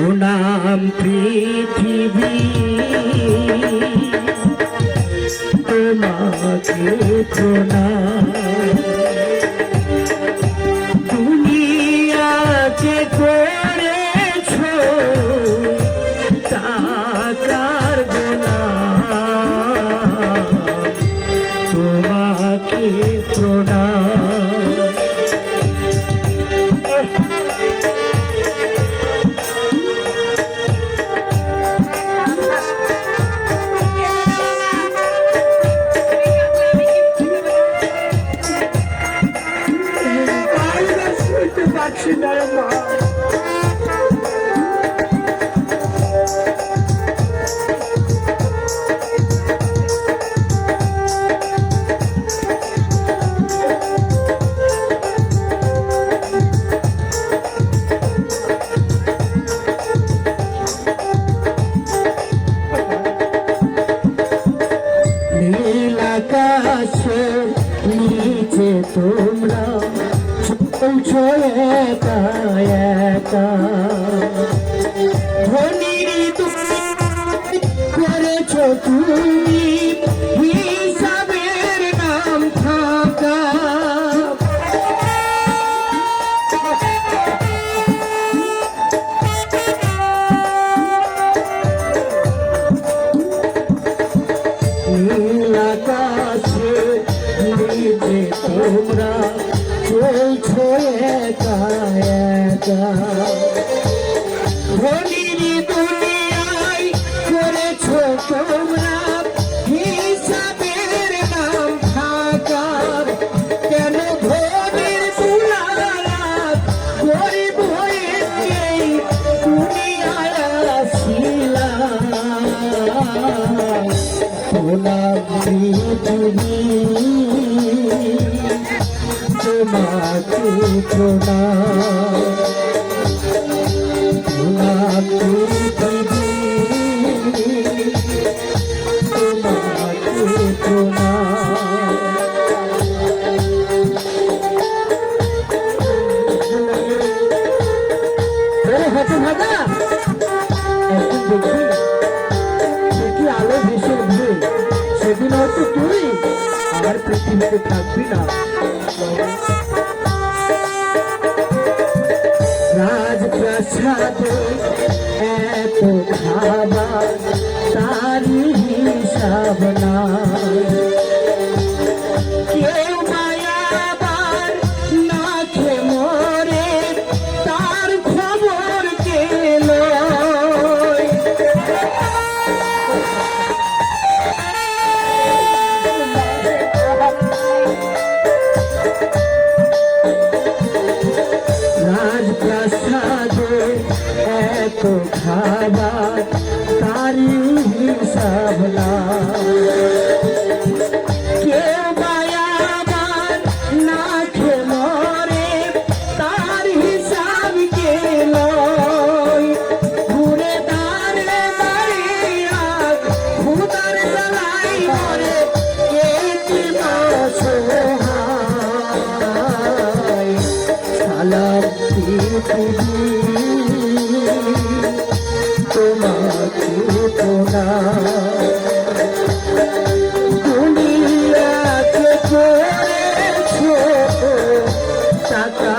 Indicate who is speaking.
Speaker 1: সুনাম পৃথিবী। তোমাকে প্রণাম। পারছি না রে মা চলছো একা একা ধনির তুমি করেছ তুমি নাম থাকা নীল আকাশে তোমরা চলছো একা একা ধনির দুনিয়ায় করেছ তোমরা কেন ধনির তুলার গরিব হয়ে দুনিয়ায় আসিলাম একদিন দেখবি দেখি। আলো উঠবে। সেদিন হয়তো তুই আমার পৃথিবীতে থাকবি না। রাজপ্রাসাদে এত খাবার তারি হিসাব নাই। এত খাবার তার হিসাব গেল ঘুরে প্রণাম দুনিয়াকে ছোট টাকারি